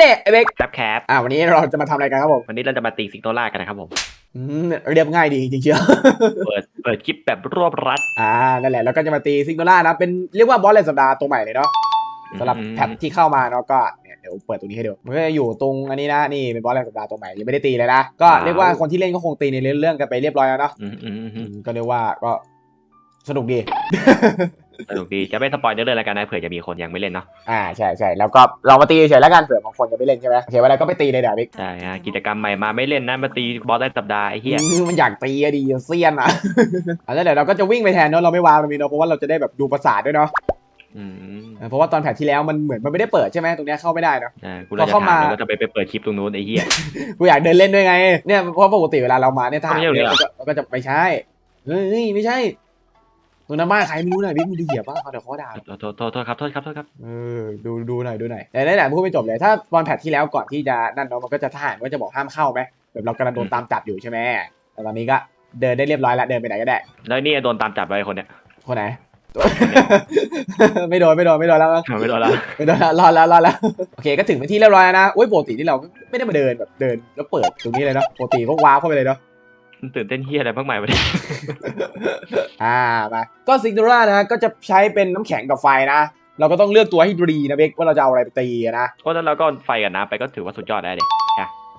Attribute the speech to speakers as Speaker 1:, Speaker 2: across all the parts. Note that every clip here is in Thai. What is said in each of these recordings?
Speaker 1: เน่ๆไอ้เบก
Speaker 2: แซบแคป
Speaker 1: อ่าวันนี้เราจะมาทำอะไรกันครับผม
Speaker 2: วันนี้เราจะมาตีสิงโตล่ากันนะครับผม
Speaker 1: อืมเรียบง่ายดีจริงๆเชียว
Speaker 2: เปิดเปิดคลิปแบบรวบรัด
Speaker 1: อ่านั่นแหละแล้วก็จะมาตีซิงโกล่านะเป็นเรียกว่าบอสเลนสัปดาห์ตัวใหม่เลยเนาะสำหรับ
Speaker 2: อืม
Speaker 1: แพทที่เข้ามาเนาะก็เนี่ยเดี๋ยวเปิดตรงนี้ให้ดูมันก็จะอยู่ตรงอันนี้นะนี่เป็นบอสเลนสัปดาห์ตัวใหม่ยังไม่ได้ตีเลยนะก็เรียกว่าคนที่เล่นก็คงตีในเรื่องกันไปเรียบร้อยแล้วเนาะ
Speaker 2: อืมอืมอืม
Speaker 1: อื
Speaker 2: อืม
Speaker 1: มก็เรียกว่าก็สนุกดี
Speaker 2: สนุกดีจะไม่สปอยเนื้อเรื่องแล้วกันนะเผื่อจะมีคนยังไม่เล่นเนาะ
Speaker 1: อ่าใช่ใช่แล้วก็เรามาตีเฉยๆแล้วกันเผื่อบางคนจะไม่เล่นใช่ไหมโอเคเวลาก็ไปตีเลยเดี๋ยวบิ๊ก
Speaker 2: ใช่ฮะกิจกรรมใหม่มาไม่เล่นนะมาตีบอสได้สัปดาห์ไอ้เหี้ย
Speaker 1: อืมมันอยากตีอะดีเซียนอะอะแล้วเดี๋ยวเราก็จะวิ่งไปแทนเนาะเราไม่วางตรงนี้เนาะเพราะว่าเราจะได้แบบดูประสาทด้วยเนาะ
Speaker 2: อืม
Speaker 1: เออเพราะว่าตอนแผนที่แล้วมันเหมือนมันไม่ได้เปิดใช่ไหมตรงเนี้ยเข้าไม่ได้เนาะ
Speaker 2: ใช่กูเลยจะ
Speaker 1: พอเข้า
Speaker 2: ถาม
Speaker 1: มา
Speaker 2: เลยว่าจะไปไปเปิดคลิปตรงนู้นไอ้เหี้ย
Speaker 1: กูอยากเดินเล่นด้วยไงเนี่ยเพราะปกติเวลาเรามาเนี่ยทหาร
Speaker 2: ไม่ใช่
Speaker 1: เนี่ย
Speaker 2: เหรอ
Speaker 1: ก็ก็จะไม่ใช่เฮ้ยไม่ใช่ ตรงนั้นบ้านใครไม่รู้หน่อยบิ๊กมึงดูเหยียบบ้างเขาเดี๋ยวเขาด่า
Speaker 2: โทษโทษโทษครับโทษครับโทษครับ
Speaker 1: เออดูดูหน่อยดูหน่อยแต่ไหนๆพูดไม่จบเลยถ้าตอนแผนที่แล้วก่อนที่จะนั่นเนาะมันก็จะทหารก็จะบอกห้ามเข้าไหมแบบเรากำลังโดนตามจับอยู่ใช่ไหมแต่ตอนนี้ก็เดินได้เรียบร้อยแล้วเดินไปไหนก็ได้
Speaker 2: แล้วนี่โดนตามจับไปคนเนี้ย
Speaker 1: คนไหนไม่โดนไม่โดนไม่โดนแล้ว
Speaker 2: ไม่โดนแล้ว
Speaker 1: ไม่โดนแล้วรอดแล้วรอดแล้วโอเคก็ถึงเป็นที่เรียบร้อยแล้วนะโอ้ยปกติที่เราไม่ได้มาเดินแบบเดินแล้วเปิดตรงนี้เลยเนาะปกติก็ว้าวเข้าไปเลยเนาะ
Speaker 2: ตื่นเต้นเหี้ยอะไรบ้างใหม่วะเนี่ย
Speaker 1: อ่ามาก็ซิกโนรานะฮะก็จะใช้เป็นน้ำแข็งกับไฟนะ เราก็ต้องเลือกตัวให้ดีนะเบกว่าเราจะเอาอะไรไปตีอะนะ
Speaker 2: เพราะฉะนั้นเราก็ไฟกับน้ำไปก็ถือว่าสุดยอดได้เลย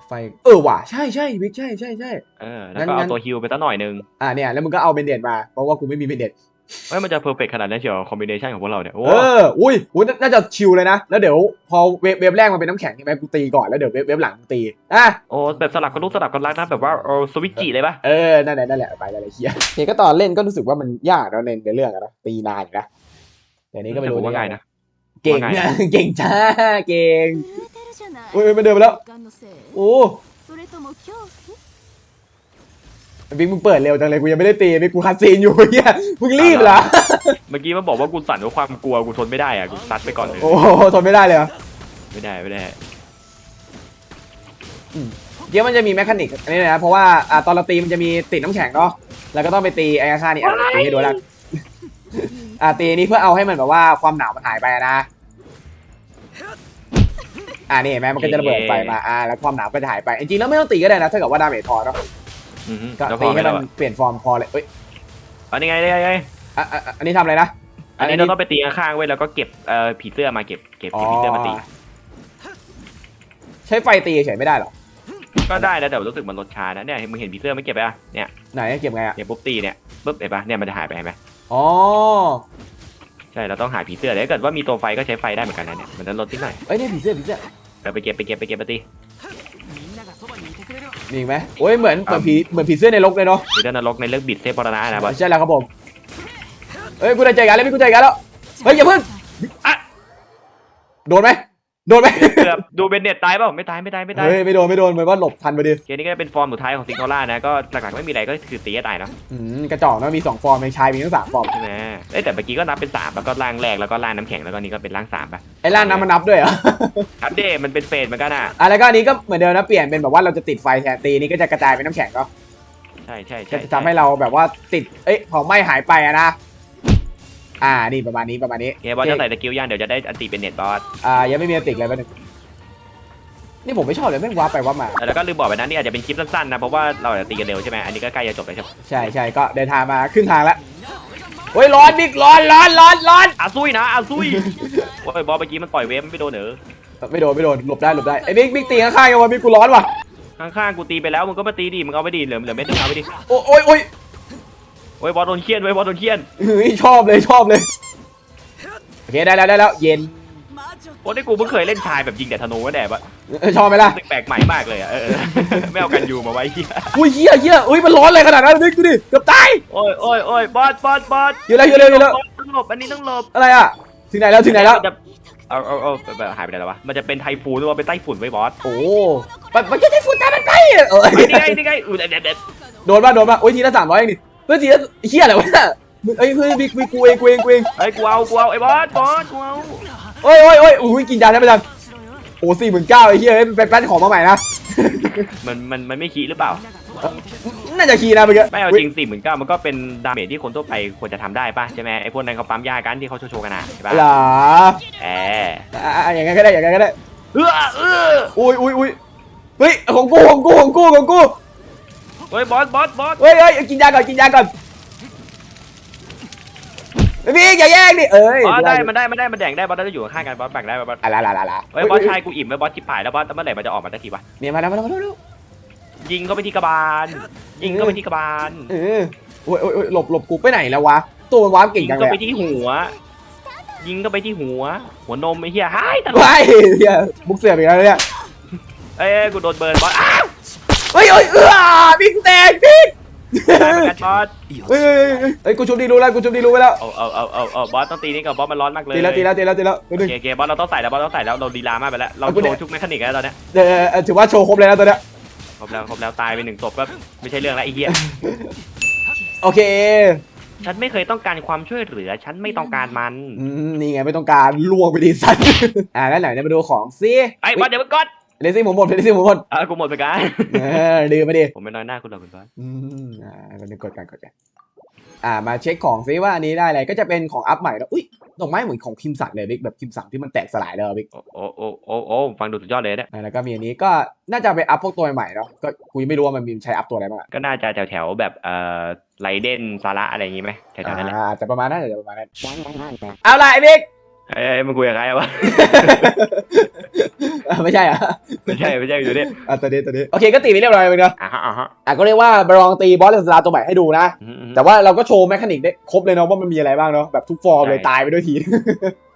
Speaker 1: ไฟเออว่ะใช่ใช่เบกใช่ใช่ใช่
Speaker 2: เออแล้วก็
Speaker 1: งั้
Speaker 2: เอา
Speaker 1: น
Speaker 2: ตัวฮิลไปตั้งหน่อยนึง
Speaker 1: อ่าเนี่ยแล้วมึงก็เอาเบนเดตมาเพราะว่ากูไม่มีเบนเดต
Speaker 2: เฮ้ยมันจะเพอร์เฟกขนาดนั้นเชียวคอมบิเนชันของพวกเราเนี่ยโอ้
Speaker 1: เออ อุ้ยอุ้ยน่าจะชิลเลยนะ แล้วเดี๋ยวพอเวฟเวฟแรกมันเป็นน้ำแข็งใช่ไหมกูตีก่อน แล้วเดี๋ยวเวฟเวฟหลังกูตี อะ
Speaker 2: โอ้แบบสลับกันลูกสลับกันรักนะแบบว่าเออสวิตจิเลยปะ
Speaker 1: เออ นั่นแหละ นั่นแหละ ไปอะไรเฮียเนี่ยก็ตอนเล่นก็รู้สึกว่ามันยากแล้วในในเรื่องอะนะ ตีนานอยู่นะแต่นี้ก็ไม่รู้
Speaker 2: แต่ผว่าง่ายนะ
Speaker 1: เก่ง
Speaker 2: ว่าไง
Speaker 1: นะ
Speaker 2: นะ
Speaker 1: เก่งจ้า เก่ง
Speaker 3: เฮ้
Speaker 1: เฮ้
Speaker 3: ย
Speaker 1: ย
Speaker 3: ไม่
Speaker 1: ไม่
Speaker 3: เดิ
Speaker 1: เดิ
Speaker 3: น
Speaker 1: น
Speaker 3: ไป
Speaker 1: ไป
Speaker 3: แล้
Speaker 1: แล้ววโอ้ บิ๊กมึงเปิดเร็วจังเลยกูยังไม่ได้ตีบิ๊กกูคัดซีนอยู่เฮียมึงรีบเหรอ
Speaker 2: เมื่อกี้มันบอกว่ากูสั่นด้วยความกลัวกูทนไม่ได้อะกูซัดไปก่อนเลย
Speaker 1: โอ้โหทนไม่ได้เลยเหรอ
Speaker 2: ไม่ได้ไม่ได้
Speaker 1: เดี๋ยวมันจะมีแมคานิกอันนี้เลยนะเพราะว่าอ่าตอนเราตีมันจะมีติดน้ำแข็งเนาะแล้วก็ต้องไปตีไอ้ข้านี่อะตีให้ดูแล้วอ่าตีนี้เพื่อเอาให้มันแบบว่าความหนาวมันหายไปนะอ่านี่เห็นไหมมันก็จะระเบิดไฟมาอ่าแล้วความหนาวก็จะหายไปจริงๆแล้วไม่ต้องตีก็ได้นะถ้าเกิดว่าดาเมจพอเนาะ
Speaker 2: อือฮึ
Speaker 1: ก็
Speaker 2: แล้วพ
Speaker 1: ตี
Speaker 2: อ
Speaker 1: ให้
Speaker 2: ไม่
Speaker 1: มั
Speaker 2: แล้ว
Speaker 1: นเปลี่ยนฟอร์มพอเลยเอ้ย
Speaker 2: อันนี้ไงนี่ไงนี่ไง
Speaker 1: อะอะอะอันนี้ทำอะไรนะ
Speaker 2: อันนี้เราต้องไปตีข้างๆไว้แล้วก็เก็บเอ่อผีเสื้อมาเก็บเก็บเก็บผีเสื้อมาตี
Speaker 1: ใช้ไฟตีเฉยไม่ได้เหรอ
Speaker 2: ก็ได้นะแต่รู้สึกมันลดช้านะเนี่ยมึงเห็นผีเสื้อไม่เก็บไปอะเนี่ย
Speaker 1: ไหนเก็บไงอะ
Speaker 2: เนี่ยปุ๊บตีเนี่ยปุ๊บเห็นปะเนี่ยมันจะหายไปเห็นไหม
Speaker 1: อ๋อ
Speaker 2: ใช่เราต้องหาผีเสื้อแต่ถ้าเกิดว่ามีตัวไฟก็ใช้ไฟได้เหมือนกันนะเนี่ยมันจะลดนิดหน่อย
Speaker 1: เอ้ยนี่ผีเสื้อผีเสื้อ
Speaker 2: เออไปเก็บไปเก็บไปเก็บมาตี
Speaker 1: มีอีกไหมโอ้ยเหมือนเหมือนผีเหมือนผีเสื้อในรกเลยเนาะ
Speaker 2: ผีเสื้อนรกในเรื่องบิดเซฟปรณะนะบอส
Speaker 1: ใช่แล้วครับผมเฮ้ยกูได้เจอกันแล้วพี่กูเจอกันแล้วเฮ้ยอย่าเพิ่งอะโดนไหม โดนไหม
Speaker 2: เกือบดูเบนเน็ตตายเปล่าไม่ตายไม่ตายไม่ตาย
Speaker 1: เฮ้ยไม่โดนไม่โดนเหมือนว่าหลบทันไปดิ
Speaker 2: เกมนี้ก็เป็นฟอร์มสุดท้ายของซิงโคล่านะก็หลักๆไม่มีอะไรก็คือตีให้ตายเนาะ
Speaker 1: อืมกระจอกนะมีสองฟอร์มในชายมีทั้งสามฟอร์ม
Speaker 2: ใช่ไหมเอ้ยแต่เมื่อกี้ก็นับเป็นสามแล้วก็ล่างแรกแล้วก็ล่างน้ำแข็งแล้วก็นี่ก็เป็นล่างสามปะ
Speaker 1: ไอ้ล่างน้ำมันนับด้วยเหรอ
Speaker 2: อัปเดตมันเป็นเฟสเหมือนกันอะ
Speaker 1: อะแล้วก็อันนี้ก็เหมือนเดิมนะเปลี่ยนเป็นแบบว่าเราจะติดไฟแทนตีนี้ก็จะกระจายเป็นน้ำแข็งเนาะ
Speaker 2: ใช่ใช่
Speaker 1: ก็
Speaker 2: ใช่
Speaker 1: จะทำให้เราแบบว่าติดเอ้ยเผาไหม้หายไปอะนะ อ่า นี่ประมาณนี้ประมาณนี้
Speaker 2: เกมบอสจะใส่สกิลย่างเดี๋ยวจะได้อันตีเป็นเน็ตบอส
Speaker 1: อ่า ยังไม่มีอันติกเลยแป๊บนึงนี่ผมไม่ชอบเลยแม่งว้าร์ปไปว่าร์ปมา
Speaker 2: แล้วก็ลืมบอกไปนะนี่อาจจะเป็นคลิปสั้นๆนะเพราะว่าเราจะตีกันเร็วใช่ไหมอันนี้ก็ใกล้จะจบแล้วใช่ไหม
Speaker 1: ใช่ใช่ก็เดินทางมาขึ้นทางแล้วโอ้ยร้อนบิ๊กร้อนร้อนร้อนร้อน
Speaker 2: อาซุยนะอาซุยโอ้ยบอสเมื่อกี้มันปล่อยเวฟไม่โดนเหรอ
Speaker 1: ไม่โดนไม่โดนหลบได้หลบได้ไอ้บิ๊กบิ๊กตีข้างๆกันวะบิ๊กกูร้อนว่ะ
Speaker 2: ข้างๆกูตีไปแล้วมึงก็มาตีดิมึงเอาไปดิเหลือเหลือเม็ดนึงเอาไปดิ
Speaker 1: โอ้ยโอ้ย โอ้ย
Speaker 2: โอ้ยบอสโดนเคียนไว้ยบอสโดนเคียน
Speaker 1: เฮ้ยชอบเลยชอบเลย โอเคได้แล้วได้แล้วเย็น
Speaker 2: โอ้ยนี่กูเพิ่งเคยเล่นชายแบบยิงแต่ธนูก็แดบอะ
Speaker 1: เออชอบไหมล่ะ
Speaker 2: รู้สึกแปลกใหม่มากเลยอะเออไม่เอากันยูมาไว้เฮีย
Speaker 1: อุ้ยเหี้ยเหี้ยอุ้ยมันร้อนอะไรขนาดนั้นบิ๊กดูดิเกือบตาย
Speaker 2: โอ้ยโอ้ยโอ้ยบอสบอสบอส
Speaker 1: อยู่แล้วอยู่แล้วอยู่แล้ว
Speaker 2: บอสต้องหลบอันนี้ต้องหลบ
Speaker 1: อะไรอะ ถึงไหนแล้วถึงไหนแล้ว
Speaker 2: มัจะเอาเอาเอาแบบหายไปไหนแล้ววะมันจะเป็นไทฟูนหรือว่าเป็นไต้ฝุ่นไว้บอส
Speaker 1: โอ้มันมันจะได้ฝุ่นตามันไปเออ
Speaker 2: เฮ้ยนี่ไงนี่ไงอู้เด็ดเด็ดเด็ด
Speaker 1: โดนป่ะโดนป่ะโอ้ยทีละสามร้อยเองดิ เพื่อทีละเฮียอะไรวะเนี่ยมึงเอ้ยเฮ้ยบิ๊กบิ๊กกูเองกูเองกูเอง
Speaker 2: เฮ้ยกูเอากูเอาไอ้บอสบอสกูเอา
Speaker 1: โอ้ยโอ้ยโอ้ยอุ้ยกินยาได้ไหมจันโอ้สี่หมื่นเก้าไอ้เฮียเอ้ยเป็นแป้นของมาใหม่นะ
Speaker 2: มันมันมันไม่ขี้หรือเปล่า
Speaker 1: น่าจะคีย์นะเมื่อกี้
Speaker 2: ไม่เอาจริงสี่หมื่นเก้ามันก็เป็นดาเมจที่คนทั่วไปควรจะทำได้ป่ะใช่ไหมไอ้พวกนั้นเขาปั๊มยากันที่เขาโชว์ๆกันนะใช่ป่ะ
Speaker 1: เหรอ
Speaker 2: แอ
Speaker 1: อะอะอย่างงั้นก็ได้อย่างงั้นก็ได้
Speaker 2: เออเออ
Speaker 1: อุ้ยอุ้ยอุ้ยเฮ้ยของกูของกูของกูของกู
Speaker 2: เฮ้ยบอสบอสบอส
Speaker 1: เฮ้ยเฮ้ยกินยาก่อนกินยาก่อนพี่อย่าแย่งดิเอ้ย
Speaker 2: บอสได้มันได้มันได้มันแดงได้บอสได้อยู่ข้างกันบอสแบ่งได้บอส
Speaker 1: อะไรอะไรอะไร
Speaker 2: เฮ้ยบอสชายกูอิ่มไปบอสชิบหายแล้วบอสเมื่อไหร่มันจะออกมาสักทีวะ
Speaker 1: เนี่ยมาแล้วมาแล้วมาแล้ว
Speaker 2: ยิงเข้าไปที่กระบาลยิงเข้าไปที่กระบาล
Speaker 1: เออโอ้ยโอ้ยโอ้ยหลบหลบกูไปไหนแล้ววะตัวมันวาร์ปเก่ง
Speaker 2: ยิง
Speaker 1: จังเล
Speaker 2: เข้ายไปที่หัว ยิงเข้าไปที่หัว หัวนมไอ้เหี้ยหายตลอด
Speaker 1: ว้ายเฮียบุกเสือไปแล้วเนี่ย
Speaker 2: เอ้ยกูโดนเบิร์นบอสอ้าว
Speaker 1: เฮ้ยเฮ้ยเออบิ๊กแตกบิ๊ก
Speaker 2: ได้เหมือนกันบอส
Speaker 1: เฮ้ยเฮ้ยเฮ้ยเฮ้ยกูชุบดีรู้แล้วกูชุบดีรู้ไปแล้ว
Speaker 2: เอาเอาเอาเอาเอาบอสต้องตีนี่กับบอสมันร้อนมากเลย
Speaker 1: ตีแล้วตีแล้วตีแล้วตีแล้ว
Speaker 2: โอเคโอเคบอสเราต้องใส่แล้วบอสต้องใส่แล้วเราดีลามากไปแล้วเรา
Speaker 1: เอากู
Speaker 2: โช
Speaker 1: เนี่ย
Speaker 2: ว์ทุกแมคานิกแล้วตอนเนี้ย
Speaker 1: เออเออถือว่าโชว์ครบเลยนะตัวเนี้ย
Speaker 2: ครบแล้วครบแล้วตายไปหนึ่งศพก็ไม่ใช่เรื่องแล้วไอ้เหี้ย
Speaker 1: โอเค
Speaker 2: ฉันไม่เคยต้องการความช่วยเหลือ ฉันไม่ต้องการมัน
Speaker 1: อืมนี่ไงไม่ต้องการล่วงไปดีสัตว์ อ่าแล้วไหนเนี่ยมาดูของซิ
Speaker 2: ไอ้บอสเดี๋ยวมันก่อน
Speaker 1: เลซี่หมดหมดเลซี่หมดหมด
Speaker 2: อะกูหมดไปกัน
Speaker 1: เออลืมไปดิ
Speaker 2: ผมไม่น้อยหน้าคุณหรอกคุณบอส
Speaker 1: อืมอ่าคนนึงกดกันกดกันอ่ามาเช็คของซิว่าอันนี้ได้อะไรก็จะเป็นของอัพใหม่แล้วอุ้ยดอกไม้เหมือนของคิมสันเลยบิ๊กแบบคิมสันที่มันแตกสลายเลยบิ๊ก
Speaker 2: โอ้โอ้โอ้โอ้โอ้ฟังดูสุดยอดเลยเนี่ย
Speaker 1: อ่าแล้วก็มีอันนี้ก็น่าจะไปอัพพวกตัวใหม่เนาะก็กูยังไม่รู้ว่ามันมีใช้อัพตัวอะไรบ้างอะ
Speaker 2: ก็น่าจะแถวแถวๆแบบเอ่อไรเดนซาระอะไรอย่างงี้ไหมแถวๆนั้นแหละ
Speaker 1: อ่าอาจจะประมาณนั้นอาจจะประมาณนั้นเอาล่ะไอ้บิ๊ก
Speaker 2: เอ้ยมึงคุยกับใครวะ
Speaker 1: อะไม่ใช่เหรอะ
Speaker 2: ไม่ใช่ไม่ใช่อยู่เนี่ย
Speaker 1: อะตัวนี้ตัวนี้โอเคก็ตีไปเรียบร้อยไปเนาะ
Speaker 2: อะฮะอะฮะ
Speaker 1: อะก็เรียกว่าไปลองตีบอสเลสลาตัวใหม่ให้ดูนะ
Speaker 2: อืมอืม
Speaker 1: แต่ว่าเราก็โชว์แมคานิกได้ครบเลยเนาะว่ามันมีอะไรบ้างเนาะแบบทุกฟอร์มเลย
Speaker 2: ใช่
Speaker 1: ตายไปด้วยที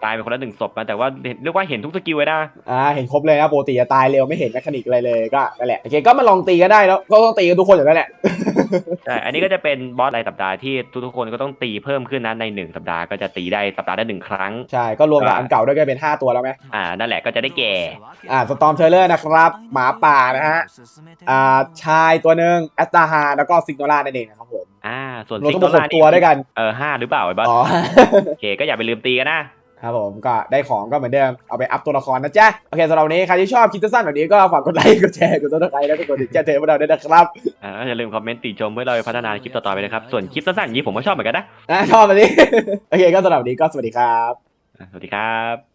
Speaker 2: ตายไปคนละหนึ่งศพนะแต่ว่าเห็นเรียกว่าเห็นทุกสกิลไว้นะ
Speaker 1: อ่าเห็นครบเลยนะปกติจะตายเร็วไม่เห็นแมคานิกอะไรเลยก็นั่นแหละโอเคก็มาลองตีกันได้แล้วก็ต้องตีกันทุกคนอย่างนั้นแหละ
Speaker 2: ใช่ อันนี้ก็จะเป็นบอสรายสัปดาห์ที่ทุกๆคนก็ต้องตีเพิ่มขึ้นนะในหนึ่งสัปดาห์ก็จะตีได้สัปดาห์ละหนึ่งครั้ง
Speaker 1: ใช่ก็รวมกับ
Speaker 2: อ่า
Speaker 1: อันเก่าด้วยก็เป็น 5 ตัวแล้วไหม
Speaker 2: อ่า นั่นแหละก็จะได้แก่
Speaker 1: อ่าสตอมเทเลอร์นะครับหมาป่านะฮะอ่าชายตัวหนึ่งแอสตาฮาแล้วก็ซิกโนล่านั่นเองนะครับผม
Speaker 2: อ่า ส่วน
Speaker 1: รวม
Speaker 2: ซิก
Speaker 1: ทั้งห
Speaker 2: โน
Speaker 1: มดห
Speaker 2: ล่าก
Speaker 1: ตัวด้วยกัน
Speaker 2: เออห้าหรือเปล่าไอ้บอส
Speaker 1: อ๋อ
Speaker 2: โอเคก็อย่าไปลืมตีกันนะ
Speaker 1: ครับผมก็ได้ของก็เหมือนเดิมเอาไปอัพตัวละครนะจ๊ะโอเคสำหรับวันนี้ใครที่ชอบคลิปสั้นๆแบบนี้ก็ฝากกดไลค์กดแชร์กดซับสไครต์แล้วก็กดติดแจ้งเตือนพวกเราด้วยนะครับ
Speaker 2: อ่าอย่าลืมคอมเมนต์ติชมเพื่อเราไปพัฒนาคลิปต่อๆไปนะครับส่วนคลิปสั้นๆอย่างนี้ผมก็ชอบเหมือนกันนะ
Speaker 1: นะชอบแบบนี้ โอเคก็สำหรับวันนี้ก็สวัสดีครับ
Speaker 2: อะสวัสดีครับ